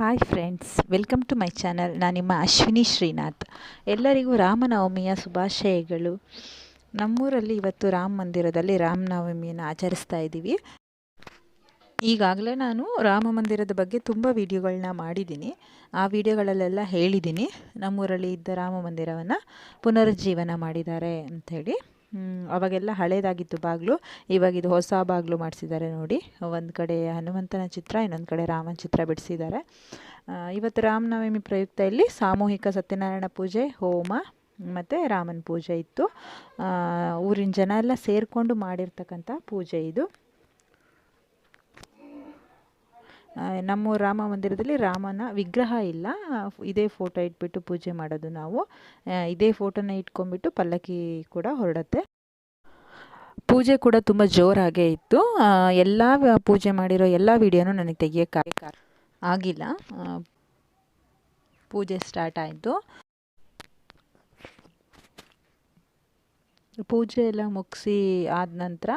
Hi friends welcome to my channel ನಾನು ನಿಮ್ಮ ಅಶ್ವಿನಿ ಶ್ರೀನಾಥ್. ಎಲ್ಲರಿಗೂ ರಾಮನವಮಿಯ ಶುಭಾಶಯಗಳು. ನಮ್ಮೂರಲ್ಲಿ ಇವತ್ತು ರಾಮ ಮಂದಿರದಲ್ಲಿ ರಾಮನವಮಿಯನ್ನು ಆಚರಿಸ್ತಾ ಇದ್ದೀವಿ. ಈಗಾಗಲೇ ನಾನು ರಾಮ ಮಂದಿರದ ಬಗ್ಗೆ ತುಂಬ ವಿಡಿಯೋಗಳನ್ನ ಮಾಡಿದ್ದೀನಿ. ಆ ವಿಡಿಯೋಗಳಲ್ಲೆಲ್ಲ ಹೇಳಿದ್ದೀನಿ. ನಮ್ಮೂರಲ್ಲಿ ಇದ್ದ ರಾಮ ಮಂದಿರವನ್ನು ಪುನರುಜ್ಜೀವನ ಮಾಡಿದ್ದಾರೆ ಅಂಥೇಳಿ ಅವಾಗೆಲ್ಲ ಹಳೇದಾಗಿತ್ತು ಬಾಗಿಲು. ಇವಾಗ ಇದು ಹೊಸ ಬಾಗಿಲು ಮಾಡಿಸಿದ್ದಾರೆ ನೋಡಿ. ಒಂದು ಕಡೆ ಹನುಮಂತನ ಚಿತ್ರ, ಇನ್ನೊಂದು ಕಡೆ ರಾಮನ ಚಿತ್ರ ಬಿಡಿಸಿದ್ದಾರೆ. ಇವತ್ತು ರಾಮನವಮಿ ಪ್ರಯುಕ್ತ ಇಲ್ಲಿ ಸಾಮೂಹಿಕ ಸತ್ಯನಾರಾಯಣ ಪೂಜೆ, ಹೋಮ ಮತ್ತು ರಾಮನ ಪೂಜೆ ಇತ್ತು. ಊರಿನ ಜನ ಎಲ್ಲ ಸೇರಿಕೊಂಡು ಮಾಡಿರ್ತಕ್ಕಂಥ ಪೂಜೆ ಇದು. ನಮ್ಮ ರಾಮ ಮಂದಿರದಲ್ಲಿ ರಾಮನ ವಿಗ್ರಹ ಇಲ್ಲ. ಇದೇ ಫೋಟೋ ಇಟ್ಬಿಟ್ಟು ಪೂಜೆ ಮಾಡೋದು ನಾವು. ಇದೇ ಫೋಟೋನ ಇಟ್ಕೊಂಡ್ಬಿಟ್ಟು ಪಲ್ಲಕ್ಕಿ ಕೂಡ ಹೊರಡತ್ತೆ. ಪೂಜೆ ಕೂಡ ತುಂಬ ಜೋರಾಗೇ ಇತ್ತು. ಎಲ್ಲ ಪೂಜೆ ಮಾಡಿರೋ ಎಲ್ಲ ವಿಡಿಯೋನೂ ನನಗೆ ತೆಗಿಯೋಕ್ಕಾಗ ಆಗಿಲ್ಲ. ಪೂಜೆ ಸ್ಟಾರ್ಟ್ ಆಯಿತು. ಪೂಜೆ ಎಲ್ಲ ಮುಗಿಸಿ ಆದ ನಂತರ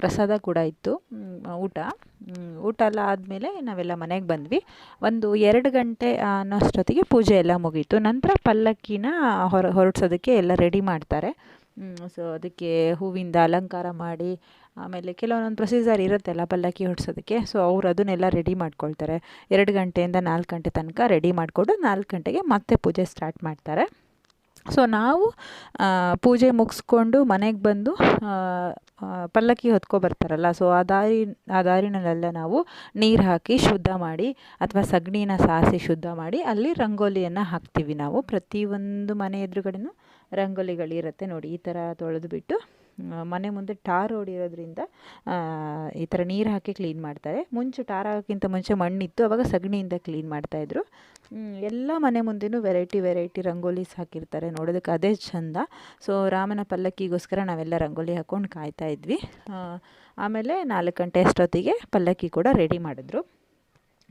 ಪ್ರಸಾದ ಕೂಡ ಇತ್ತು. ಊಟ. ಊಟ ಎಲ್ಲ ಆದಮೇಲೆ ನಾವೆಲ್ಲ ಮನೆಗೆ ಬಂದ್ವಿ. ಒಂದು ಎರಡು ಗಂಟೆ ಅನ್ನೋಷ್ಟೊತ್ತಿಗೆ ಪೂಜೆ ಎಲ್ಲ ಮುಗೀತು. ನಂತರ ಪಲ್ಲಕ್ಕಿನ ಹೊರ, ಹೊರಡ್ಸೋದಕ್ಕೆ ಎಲ್ಲ ರೆಡಿ ಮಾಡ್ತಾರೆ. ಸೊ ಅದಕ್ಕೆ ಹೂವಿಂದ ಅಲಂಕಾರ ಮಾಡಿ, ಆಮೇಲೆ ಕೆಲವೊಂದೊಂದು ಪ್ರೊಸೀಜರ್ ಇರುತ್ತಲ್ಲ ಪಲ್ಲಕ್ಕಿ ಹೊಡ್ಸೋದಕ್ಕೆ ಸೊ ಅವ್ರು ಅದನ್ನೆಲ್ಲ ರೆಡಿ ಮಾಡ್ಕೊಳ್ತಾರೆ. ಎರಡು ಗಂಟೆಯಿಂದ ನಾಲ್ಕು ಗಂಟೆ ತನಕ ರೆಡಿ ಮಾಡಿಕೊಂಡು ನಾಲ್ಕು ಗಂಟೆಗೆ ಮತ್ತೆ ಪೂಜೆ ಸ್ಟಾರ್ಟ್ ಮಾಡ್ತಾರೆ. ಸೊ ನಾವು ಪೂಜೆ ಮುಗಿಸ್ಕೊಂಡು ಮನೆಗೆ ಬಂದು ಪಲ್ಲಕ್ಕಿ ಹೊತ್ಕೊ ಬರ್ತಾರಲ್ಲ ಸೊ ಆ ದಾರಿ, ಆ ದಾರಿನಲ್ಲೆಲ್ಲ ನಾವು ನೀರು ಹಾಕಿ ಶುದ್ಧ ಮಾಡಿ ಅಥವಾ ಸಗಣಿನ ಸಾರಿಸಿ ಶುದ್ಧ ಮಾಡಿ ಅಲ್ಲಿ ರಂಗೋಲಿಯನ್ನು ಹಾಕ್ತೀವಿ ನಾವು. ಪ್ರತಿಯೊಂದು ಮನೆ ಎದುರುಗಡೆನೂ ರಂಗೋಲಿಗಳಿರುತ್ತೆ ನೋಡಿ, ಈ ಥರ ತೊಳೆದು ಬಿಟ್ಟು ಮನೆ ಮುಂದೆ ಟಾರ್ ಓಡಿರೋದ್ರಿಂದ ಈ ಥರ ನೀರು ಹಾಕಿ ಕ್ಲೀನ್ ಮಾಡ್ತಾರೆ. ಮುಂಚೆ ಟಾರ್ ಹಾಕೋಕ್ಕಿಂತ ಮುಂಚೆ ಮಣ್ಣಿತ್ತು, ಅವಾಗ ಸಗಣಿಯಿಂದ ಕ್ಲೀನ್ ಮಾಡ್ತಾಯಿದ್ರು ಎಲ್ಲ ಮನೆ ಮುಂದೆನೂ ವೆರೈಟಿ ವೆರೈಟಿ ರಂಗೋಲೀಸ್ ಹಾಕಿರ್ತಾರೆ. ನೋಡೋದಕ್ಕೆ ಅದೇ ಚಂದ. ಸೊ ರಾಮನ ಪಲ್ಲಕ್ಕಿಗೋಸ್ಕರ ನಾವೆಲ್ಲ ರಂಗೋಲಿ ಹಾಕ್ಕೊಂಡು ಕಾಯ್ತಾ ಇದ್ವಿ. ಆಮೇಲೆ ನಾಲ್ಕು ಗಂಟೆ ಅಷ್ಟೊತ್ತಿಗೆ ಪಲ್ಲಕ್ಕಿ ಕೂಡ ರೆಡಿ ಮಾಡಿದ್ರು.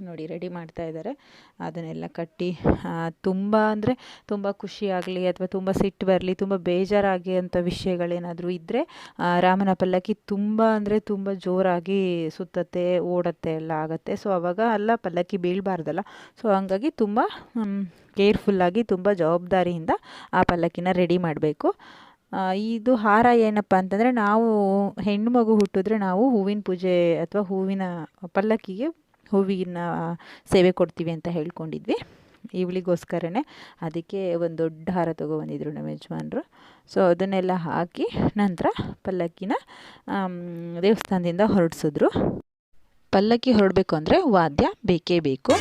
ನೋಡಿ ರೆಡಿ ಮಾಡ್ತಾ ಇದ್ದಾರೆ ಅದನ್ನೆಲ್ಲ ಕಟ್ಟಿ ತುಂಬ ಅಂದರೆ ತುಂಬ ಖುಷಿಯಾಗಲಿ ಅಥವಾ ತುಂಬ ಸಿಟ್ಟು ಬರಲಿ, ತುಂಬ ಬೇಜಾರಾಗಿ ಅಂಥ ವಿಷಯಗಳೇನಾದರೂ ಇದ್ದರೆ ರಾಮನ ಪಲ್ಲಕ್ಕಿ ತುಂಬ ಅಂದರೆ ತುಂಬ ಜೋರಾಗಿ ಸುತ್ತತ್ತೆ, ಓಡತ್ತೆ, ಎಲ್ಲ ಆಗುತ್ತೆ. ಸೊ ಅವಾಗ ಅಲ್ಲ ಪಲ್ಲಕ್ಕಿ ಬೀಳಬಾರ್ದಲ್ಲ. ಸೊ ಹಂಗಾಗಿ ತುಂಬ ಕೇರ್ಫುಲ್ಲಾಗಿ ತುಂಬ ಜವಾಬ್ದಾರಿಯಿಂದ ಆ ಪಲ್ಲಕ್ಕಿನ ರೆಡಿ ಮಾಡಬೇಕು. ಇದು ಹಾರ ಏನಪ್ಪ ಅಂತಂದರೆ ನಾವು ಹೆಣ್ಣು ಮಗು ಹುಟ್ಟಿದ್ರೆ ನಾವು ಹೂವಿನ ಪೂಜೆ ಅಥವಾ ಹೂವಿನ ಪಲ್ಲಕ್ಕಿಗೆ ಹೂವಿನ ಸೇವೆ ಕೊಡ್ತೀವಿ ಅಂತ ಹೇಳ್ಕೊಂಡಿದ್ವಿ. ಇವಳಿಗೋಸ್ಕರನೇ ಅದಕ್ಕೆ ಒಂದು ದೊಡ್ಡ ಹಾರ ತೊಗೊಬಂದಿದ್ರು ನಮ್ಮ ಯಜಮಾನರು. ಸೊ ಅದನ್ನೆಲ್ಲ ಹಾಕಿ ನಂತರ ಪಲ್ಲಕ್ಕಿನ ದೇವಸ್ಥಾನದಿಂದ ಹೊರಡಿಸಿದ್ರು. ಪಲ್ಲಕ್ಕಿ ಹೊರಡಬೇಕು ಅಂದರೆ ವಾದ್ಯ ಬೇಕೇ ಬೇಕು.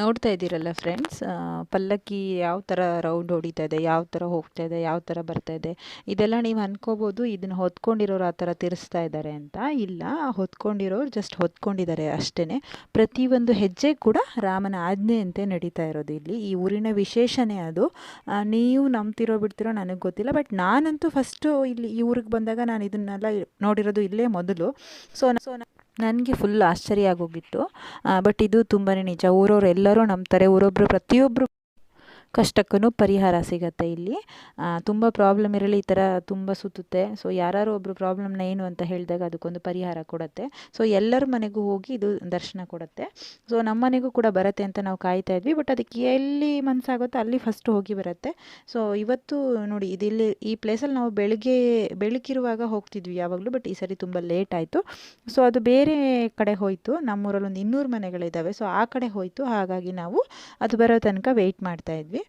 ನೋಡ್ತಾ ಇದ್ದೀರಲ್ಲ ಫ್ರೆಂಡ್ಸ್ ಪಲ್ಲಕ್ಕಿ ಯಾವ ಥರ ರೌಂಡ್ ಹೊಡಿತಾ ಇದೆ, ಯಾವ ಥರ ಹೋಗ್ತಾ ಇದೆ, ಯಾವ ಥರ ಬರ್ತಾ ಇದೆ, ಇದೆಲ್ಲ ನೀವು ಅನ್ಕೋಬೋದು, ಇದನ್ನು ಹೊತ್ಕೊಂಡಿರೋರು ಆ ಥರ ತಿರ್ಸ್ತಾ ಇದ್ದಾರೆ ಅಂತ. ಇಲ್ಲ, ಹೊತ್ಕೊಂಡಿರೋರು ಜಸ್ಟ್ ಹೊತ್ಕೊಂಡಿದ್ದಾರೆ ಅಷ್ಟೇ ಪ್ರತಿಯೊಂದು ಹೆಜ್ಜೆ ಕೂಡ ರಾಮನ ಆಜ್ಞೆಯಂತೆ ನಡೀತಾ ಇರೋದು ಇಲ್ಲಿ. ಈ ಊರಿನ ವಿಶೇಷನೇ ಅದು. ನೀವು ನಂಬ್ತಿರೋ ಬಿಡ್ತಿರೋ ನನಗೆ ಗೊತ್ತಿಲ್ಲ ಬಟ್ ನಾನಂತೂ ಫಸ್ಟು ಇಲ್ಲಿ ಈ ಊರಿಗೆ ಬಂದಾಗ ನಾನು ಇದನ್ನೆಲ್ಲ ನೋಡಿರೋದು ಇಲ್ಲೇ ಮೊದಲು. ಸೊ ಸೊ ನನಗೆ ಫುಲ್ ಆಶ್ಚರ್ಯ ಆಗೋಗಿತ್ತು. ಬಟ್ ಇದು ತುಂಬಾ ನಿಜ. ಊರವ್ರು ಎಲ್ಲರೂ ನಂಬ್ತಾರೆ. ಊರೊಬ್ಬರು ಪ್ರತಿಯೊಬ್ಬರು ಕಷ್ಟಕ್ಕೂ ಪರಿಹಾರ ಸಿಗತ್ತೆ ಇಲ್ಲಿ. ತುಂಬ ಪ್ರಾಬ್ಲಮ್ ಇರಲಿ, ಈ ಥರ ತುಂಬ ಸುತ್ತುತ್ತೆ. ಸೊ ಯಾರು ಒಬ್ಬರು ಪ್ರಾಬ್ಲಮ್ನ ಏನು ಅಂತ ಹೇಳಿದಾಗ ಅದಕ್ಕೊಂದು ಪರಿಹಾರ ಕೊಡುತ್ತೆ. ಸೊ ಎಲ್ಲರ ಮನೆಗೂ ಹೋಗಿ ಇದು ದರ್ಶನ ಕೊಡುತ್ತೆ. ಸೊ ನಮ್ಮ ಮನೆಗೂ ಕೂಡ ಬರುತ್ತೆ ಅಂತ ನಾವು ಕಾಯ್ತಾ ಇದ್ವಿ. ಬಟ್ ಅದಕ್ಕೆ ಎಲ್ಲಿ ಮನಸ್ಸಾಗುತ್ತೋ ಅಲ್ಲಿ ಫಸ್ಟ್ ಹೋಗಿ ಬರುತ್ತೆ. ಸೊ ಇವತ್ತು ನೋಡಿ ಇದಿಲ್ಲಿ ಈ ಪ್ಲೇಸಲ್ಲಿ ನಾವು ಬೆಳಿಗ್ಗೆ, ಬೆಳಕಿರುವಾಗ ಹೋಗ್ತಿದ್ವಿ ಯಾವಾಗಲೂ ಬಟ್ ಈ ಸರಿ ತುಂಬ ಲೇಟ್ ಆಯಿತು. ಸೊ ಅದು ಬೇರೆ ಕಡೆ ಹೋಯಿತು. ನಮ್ಮೂರಲ್ಲಿ ಒಂದು ಇನ್ನೂರು ಮನೆಗಳಿದ್ದಾವೆ ಸೊ ಆ ಕಡೆ ಹೋಯಿತು. ಹಾಗಾಗಿ ನಾವು ಅದು ಬರೋ ತನಕ ವೆಯ್ಟ್ ಮಾಡ್ತಾ ಇದ್ವಿ.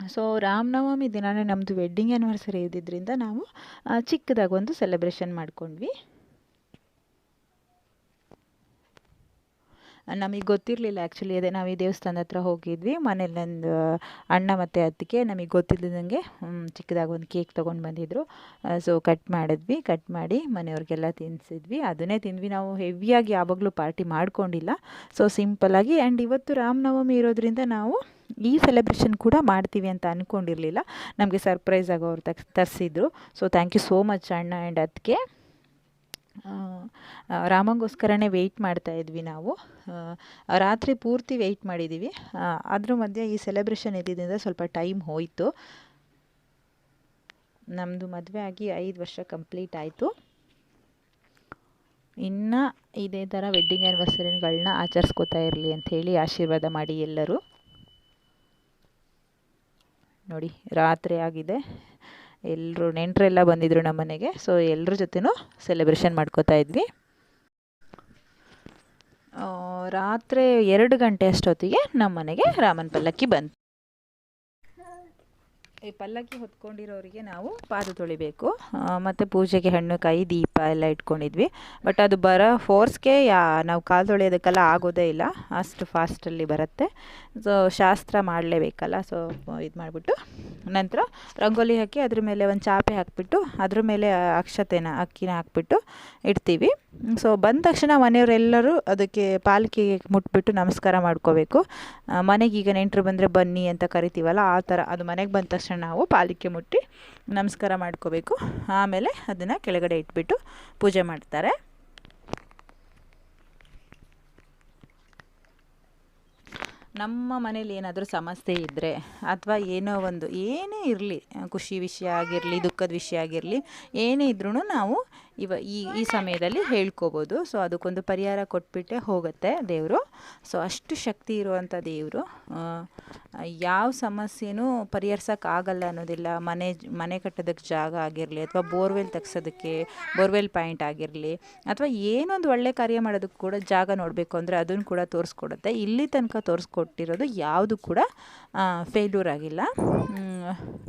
ಸೊ ರಾಮನವಮಿ ದಿನವೇ ನಮ್ಮದು ವೆಡ್ಡಿಂಗ್ ಆ್ಯನಿವರ್ಸರಿ ಇದ್ದಿದ್ದರಿಂದ ನಾವು ಚಿಕ್ಕದಾಗಿ ಒಂದು ಸೆಲೆಬ್ರೇಷನ್ ಮಾಡ್ಕೊಂಡ್ವಿ. ನಮಗೆ ಗೊತ್ತಿರಲಿಲ್ಲ ಆ್ಯಕ್ಚುಲಿ ಅದೇ ನಾವು ಈ ದೇವಸ್ಥಾನದ ಹತ್ರ ಹೋಗಿದ್ವಿ. ಮನೇಲಿ ನಂದು, ಅಣ್ಣ ಮತ್ತು ಅತ್ತಿಗೆ ನಮಗೆ ಗೊತ್ತಿಲ್ಲದಂಗೆ ಚಿಕ್ಕದಾಗಿ ಒಂದು ಕೇಕ್ ತೊಗೊಂಡು ಬಂದಿದ್ದರು ಸೊ ಕಟ್ ಮಾಡಿದ್ವಿ. ಕಟ್ ಮಾಡಿ ಮನೆಯವ್ರಿಗೆಲ್ಲ ತಿನ್ನಿಸಿದ್ವಿ ಅದನ್ನೇ ತಿಂದ್ವಿ. ನಾವು ಹೆವಿಯಾಗಿ ಯಾವಾಗಲೂ ಪಾರ್ಟಿ ಮಾಡ್ಕೊಂಡಿಲ್ಲ. ಸೊ ಸಿಂಪಲ್ಲಾಗಿ ಆ್ಯಂಡ್ ಇವತ್ತು ರಾಮನವಮಿ ಇರೋದ್ರಿಂದ ನಾವು ಈ ಸೆಲೆಬ್ರೇಷನ್ ಕೂಡ ಮಾಡ್ತೀವಿ ಅಂತ ಅಂದ್ಕೊಂಡಿರಲಿಲ್ಲ ನಮಗೆ ಸರ್ಪ್ರೈಸ್ ಆಗಿ ಅವ್ರು ತರಿಸಿದ್ರು. So thank you so much ಅಣ್ಣ ಆ್ಯಂಡ್ ಅದಕ್ಕೆ ರಾಮಂಗೋಸ್ಕರನೇ ವೆಯ್ಟ್ ಮಾಡ್ತಾ ಇದ್ವಿ ನಾವು. ರಾತ್ರಿ ಪೂರ್ತಿ ವೆಯ್ಟ್ ಮಾಡಿದ್ದೀವಿ ಅದ್ರ ಮಧ್ಯೆ ಈ ಸೆಲೆಬ್ರೇಷನ್ ಇದ್ದಿದ್ದರಿಂದ ಸ್ವಲ್ಪ ಟೈಮ್ ಹೋಯಿತು. ನಮ್ಮದು ಮದುವೆ ಆಗಿ ಐದು ವರ್ಷ ಕಂಪ್ಲೀಟ್ ಆಯಿತು. ಇನ್ನು ಇದೇ ಥರ ವೆಡ್ಡಿಂಗ್ ಆ್ಯನಿವರ್ಸರಿಗಳನ್ನ ಆಚರಿಸ್ಕೋತಾ ಇರಲಿ ಅಂಥೇಳಿ ಆಶೀರ್ವಾದ ಮಾಡಿ ಎಲ್ಲರೂ. ನೋಡಿ, ರಾತ್ರಿ ಆಗಿದೆ. ಎಲ್ಲರೂ ನೆಂಟರೆಲ್ಲ ಬಂದಿದ್ರು ನಮ್ಮ ಮನೆಗೆ. ಸೊ ಎಲ್ಲರ ಜೊತೆನೂ ಸೆಲೆಬ್ರೇಷನ್ ಮಾಡ್ಕೋತಾ ಇದ್ವಿ. ರಾತ್ರಿ ಎರಡು ಗಂಟೆ ಅಷ್ಟೊತ್ತಿಗೆ ನಮ್ಮ ಮನೆಗೆ ರಾಮನ ಪಲ್ಲಕ್ಕಿ ಬಂತು. ಈ ಪಲ್ಲಕ್ಕಿ ಹೊತ್ಕೊಂಡಿರೋರಿಗೆ ನಾವು ಪಾದ ತೊಳಿಬೇಕು. ಮತ್ತು ಪೂಜೆಗೆ ಹಣ್ಣು ಕಾಯಿ ದೀಪ ಎಲ್ಲ ಇಟ್ಕೊಂಡಿದ್ವಿ. ಬಟ್ ಅದು ಬರೋ ಫೋರ್ಸ್ಗೆ ಯಾ, ನಾವು ಕಾಲು ತೊಳೆಯೋದಕ್ಕೆಲ್ಲ ಆಗೋದೇ ಇಲ್ಲ. ಅಷ್ಟು ಫಾಸ್ಟಲ್ಲಿ ಬರುತ್ತೆ. ಸೊ ಶಾಸ್ತ್ರ ಮಾಡಲೇಬೇಕಲ್ಲ. ಸೊ ಇದು ಮಾಡಿಬಿಟ್ಟು ನಂತರ ರಂಗೋಲಿ ಹಾಕಿ ಅದ್ರ ಮೇಲೆ ಒಂದು ಚಾಪೆ ಹಾಕಿಬಿಟ್ಟು, ಅದ್ರ ಮೇಲೆ ಅಕ್ಷತೆನ, ಅಕ್ಕಿನ ಹಾಕ್ಬಿಟ್ಟು ಇಡ್ತೀವಿ. ಸೊ ಬಂದ ತಕ್ಷಣ ಮನೆಯವರೆಲ್ಲರೂ ಅದಕ್ಕೆ ಪಾಲಕಿಗೆ ಮುಟ್ಬಿಟ್ಟು ನಮಸ್ಕಾರ ಮಾಡ್ಕೋಬೇಕು. ಮನೆಗೆ ಈಗ ನೆಂಟರು ಬಂದರೆ ಬನ್ನಿ ಅಂತ ಕರಿತೀವಲ್ಲ, ಆ ಥರ ಅದು ಮನೆಗೆ ಬಂದ ತಕ್ಷಣ ನಾವು ಪಾಲಿಕೆ ಮುಟ್ಟಿ ನಮಸ್ಕಾರ ಮಾಡ್ಕೋಬೇಕು. ಆಮೇಲೆ ಅದನ್ನು ಕೆಳಗಡೆ ಇಟ್ಬಿಟ್ಟು ಪೂಜೆ ಮಾಡ್ತಾರೆ. ನಮ್ಮ ಮನೇಲಿ ಏನಾದರೂ ಸಮಸ್ಯೆ ಇದ್ದರೆ ಅಥವಾ ಏನೋ ಒಂದು ಏನೇ ಇರಲಿ, ಖುಷಿ ವಿಷಯ ಆಗಿರಲಿ, ದುಃಖದ ವಿಷಯ ಆಗಿರಲಿ, ಏನೇ ಇದ್ರೂ ನಾವು ಇವ ಈ ಈ ಸಮಯದಲ್ಲಿ ಹೇಳ್ಕೋಬೋದು. ಸೊ ಅದಕ್ಕೊಂದು ಪರಿಹಾರ ಕೊಟ್ಬಿಟ್ಟೆ ಹೋಗುತ್ತೆ ದೇವರು. ಸೊ ಅಷ್ಟು ಶಕ್ತಿ ಇರುವಂಥ ದೇವರು. ಯಾವ ಸಮಸ್ಯೆನೂ ಪರಿಹರ್ಸೋಕ್ಕಾಗಲ್ಲ ಅನ್ನೋದಿಲ್ಲ. ಮನೆ ಮನೆ ಕಟ್ಟೋದಕ್ಕೆ ಜಾಗ ಆಗಿರಲಿ ಅಥವಾ ಬೋರ್ವೆಲ್ ತೆಗ್ಸೋದಕ್ಕೆ, ಬೋರ್ವೆಲ್ ಪಾಯಿಂಟ್ ಆಗಿರಲಿ ಅಥವಾ ಏನೊಂದು ಒಳ್ಳೆ ಕಾರ್ಯ ಮಾಡೋದಕ್ಕೆ ಕೂಡ ಜಾಗ ನೋಡಬೇಕು ಅಂದರೆ ಅದನ್ನು ಕೂಡ ತೋರಿಸ್ಕೊಡುತ್ತೆ. ಇಲ್ಲಿ ತನಕ ತೋರಿಸ್ಕೊಟ್ಟಿರೋದು ಯಾವುದು ಕೂಡ ಫೇಲ್ಯೂರ್ ಆಗಿಲ್ಲ.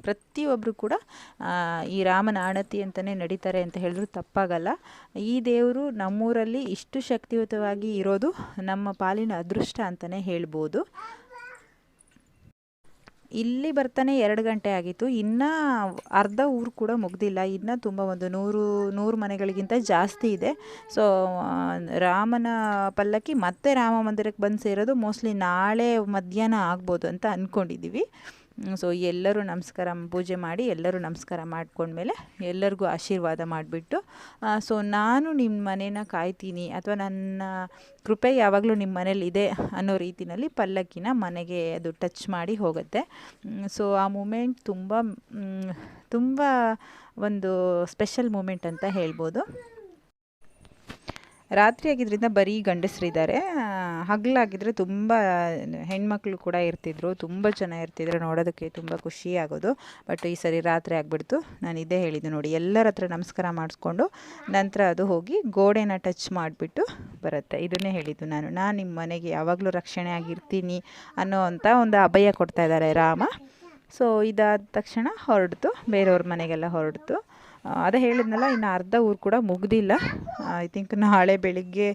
ಪ್ರತಿಯೊಬ್ಬರು ಕೂಡ ಈ ರಾಮನ ಆಣತಿ ಅಂತಲೇ ನಡೀತಾರೆ ಅಂತ ಹೇಳಿದ್ರು ತಪ್ಪಾಗಲ್ಲ. ಈ ದೇವರು ನಮ್ಮೂರಲ್ಲಿ ಇಷ್ಟು ಶಕ್ತಿಯುತವಾಗಿ ಇರೋದು ನಮ್ಮ ಪಾಲಿನ ಅದೃಷ್ಟ ಅಂತಲೇ ಹೇಳ್ಬೋದು. ಇಲ್ಲಿ ಬರ್ತಾನೆ ಎರಡು ಗಂಟೆ ಆಗಿತ್ತು. ಇನ್ನೂ ಅರ್ಧ ಊರು ಕೂಡ ಮುಗ್ದಿಲ್ಲ. ಇನ್ನೂ ತುಂಬ ಒಂದು ನೂರು ನೂರು ಮನೆಗಳಿಗಿಂತ ಜಾಸ್ತಿ ಇದೆ. ಸೊ ರಾಮನ ಪಲ್ಲಕ್ಕಿ ಮತ್ತೆ ರಾಮ ಮಂದಿರಕ್ಕೆ ಬಂದು ಸೇರೋದು ಮೋಸ್ಟ್ಲಿ ನಾಳೆ ಮಧ್ಯಾಹ್ನ ಆಗ್ಬೋದು ಅಂತ ಅಂದ್ಕೊಂಡಿದ್ದೀವಿ ಸೊ ಎಲ್ಲರೂ ನಮಸ್ಕಾರ, ಪೂಜೆ ಮಾಡಿ ಎಲ್ಲರೂ ನಮಸ್ಕಾರ ಮಾಡ್ಕೊಂಡ್ಮೇಲೆ ಎಲ್ಲರಿಗೂ ಆಶೀರ್ವಾದ ಮಾಡಿಬಿಟ್ಟು ಸೊ ನಾನು ನಿಮ್ಮ ಮನೇನ ಕಾಯ್ತೀನಿ ಅಥವಾ ನನ್ನ ಕೃಪೆ ಯಾವಾಗಲೂ ನಿಮ್ಮ ಮನೇಲಿ ಇದೆ ಅನ್ನೋ ರೀತಿಯಲ್ಲಿ ಪಲ್ಲಕ್ಕಿನ ಮನೆಗೆ ಅದು ಟಚ್ ಮಾಡಿ ಹೋಗುತ್ತೆ. ಸೊ ಆ ಮೂಮೆಂಟ್ ತುಂಬ ತುಂಬ ಒಂದು ಸ್ಪೆಷಲ್ ಮೂಮೆಂಟ್ ಅಂತ ಹೇಳ್ಬೋದು. ರಾತ್ರಿ ಆಗಿದ್ದರಿಂದ ಬರೀ ಗಂಡಸರಿದ್ದಾರೆ. ಹಗಲಾಗಿದ್ದರೆ ತುಂಬ, ಹೆಣ್ಮಕ್ಳು ಕೂಡ ಇರ್ತಿದ್ರು, ತುಂಬ ಜನ ಇರ್ತಿದ್ರು ನೋಡೋದಕ್ಕೆ ತುಂಬ ಖುಷಿ ಆಗೋದು. ಬಟ್ ಈ ಸರಿ ರಾತ್ರಿ ಆಗಿಬಿಡ್ತು. ನಾನು ಇದೇ ಹೇಳಿದ್ದು ನೋಡಿ, ಎಲ್ಲರ ಹತ್ರ ನಮಸ್ಕಾರ ಮಾಡಿಸ್ಕೊಂಡು ನಂತರ ಅದು ಹೋಗಿ ಗೋಡೆನ ಟಚ್ ಮಾಡಿಬಿಟ್ಟು ಬರುತ್ತೆ. ಇದನ್ನೇ ಹೇಳಿದ್ದು ನಾನು. ನಾನು ನಿಮ್ಮ ಮನೆಗೆ ಯಾವಾಗಲೂ ರಕ್ಷಣೆ ಆಗಿರ್ತೀನಿ ಅನ್ನೋ ಒಂದು ಅಭಯ ಕೊಡ್ತಾ ಇದ್ದಾರೆ ರಾಮ. ಸೊ ಇದಾದ ತಕ್ಷಣ ಹೊರಡ್ತು, ಬೇರೆಯವ್ರ ಮನೆಗೆಲ್ಲ ಹೊರಡ್ತು. ಅದೇ ಹೇಳಿದ್ನಲ್ಲ, ಇನ್ನು ಅರ್ಧ ಊರು ಕೂಡ ಮುಗ್ದಿಲ್ಲ. ಐ ಥಿಂಕ್ ನಾಳೆ ಬೆಳಿಗ್ಗೆ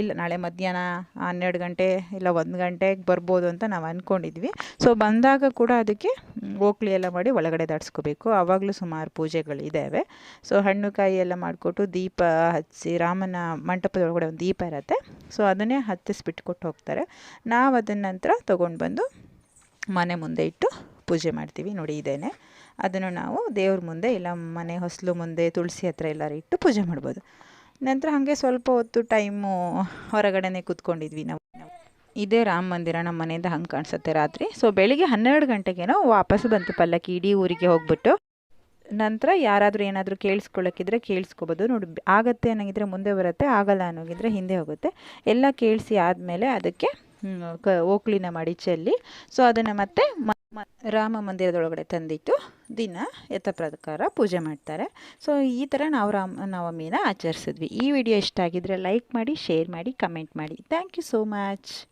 ಇಲ್ಲ, ನಾಳೆ ಮಧ್ಯಾಹ್ನ ಹನ್ನೆರಡು ಗಂಟೆ ಇಲ್ಲ ಒಂದು ಗಂಟೆಗೆ ಬರ್ಬೋದು ಅಂತ ನಾವು ಅಂದ್ಕೊಂಡಿದ್ವಿ ಸೊ ಬಂದಾಗ ಕೂಡ ಅದಕ್ಕೆ ಓಕ್ಲಿ ಎಲ್ಲ ಮಾಡಿ ಒಳಗಡೆ ದಾಟ್ಸ್ಕೋಬೇಕು. ಆವಾಗಲೂ ಸುಮಾರು ಪೂಜೆಗಳಿದ್ದಾವೆ ಸೊ ಹಣ್ಣು ಕಾಯಿ ಎಲ್ಲ ಮಾಡಿಕೊಟ್ಟು ದೀಪ ಹಚ್ಚಿ, ರಾಮನ ಮಂಟಪದ ಒಳಗಡೆ ಒಂದು ದೀಪ ಇರುತ್ತೆ. ಸೊ ಅದನ್ನೇ ಹತ್ತಿಸ್ಬಿಟ್ಟು ಕೊಟ್ಟು ಹೋಗ್ತಾರೆ. ನಾವು ಅದನ್ನ ನಂತರ ತೊಗೊಂಡು ಬಂದು ಮನೆ ಮುಂದೆ ಇಟ್ಟು ಪೂಜೆ ಮಾಡ್ತೀವಿ. ನೋಡಿ, ಇದೇನೆ. ಅದನ್ನು ನಾವು ದೇವ್ರ ಮುಂದೆ ಇಲ್ಲ ಮನೆ ಹೊಸಲು ಮುಂದೆ ತುಳಸಿ ಹತ್ರ ಎಲ್ಲರೂ ಇಟ್ಟು ಪೂಜೆ ಮಾಡ್ಬೋದು. ನಂತರ ಹಾಗೆ ಸ್ವಲ್ಪ ಹೊತ್ತು ಟೈಮು ಹೊರಗಡೆನೆ ಕೂತ್ಕೊಂಡಿದ್ವಿ ನಾವು. ಇದೇ ರಾಮ ಮಂದಿರ ನಮ್ಮ ಮನೆಯಿಂದ ಹಂಗೆ ಕಾಣಿಸುತ್ತೆ ರಾತ್ರಿ. ಸೊ ಬೆಳಿಗ್ಗೆ ಹನ್ನೆರಡು ಗಂಟೆಗೇನೋ ವಾಪಸ್ ಬಂತು ಪಲ್ಲಕ್ಕಿ. ಇಡೀ ಊರಿಗೆ ಹೋಗ್ಬಿಟ್ಟು. ನಂತರ ಯಾರಾದರೂ ಏನಾದರೂ ಕೇಳಿಸ್ಕೊಳ್ಳೋಕ್ಕಿದ್ರೆ ಕೇಳಿಸ್ಕೊಬೋದು. ನೋಡಿ, ಆಗತ್ತೆ ಅನ್ನೋಂಗಿದ್ರೆ ಮುಂದೆ ಬರುತ್ತೆ, ಆಗಲ್ಲ ಅನ್ನೋಗಿದ್ರೆ ಹಿಂದೆ ಹೋಗುತ್ತೆ. ಎಲ್ಲ ಕೇಳಿಸಿ ಆದಮೇಲೆ ಅದಕ್ಕೆ ಕ ಓಕ್ಲಿನ ಮಾಡಿ ಚೆಲ್ಲಿ. ಸೊ ಅದನ್ನು ಮತ್ತೆ ರಾಮ ಮಂದಿರದೊಳಗಡೆ ತಂದಿಟ್ಟು ದಿನ ಯಥ ಪ್ರಕಾರ ಪೂಜೆ ಮಾಡ್ತಾರೆ. ಸೊ ಈ ಥರ ನಾವು ರಾಮ, ನವಮಿನ ಆಚರಿಸಿದ್ವಿ. ಈ ವಿಡಿಯೋ ಇಷ್ಟ ಆಗಿದ್ರೆ ಲೈಕ್ ಮಾಡಿ ಶೇರ್ ಮಾಡಿ ಕಮೆಂಟ್ ಮಾಡಿ. Thank you so much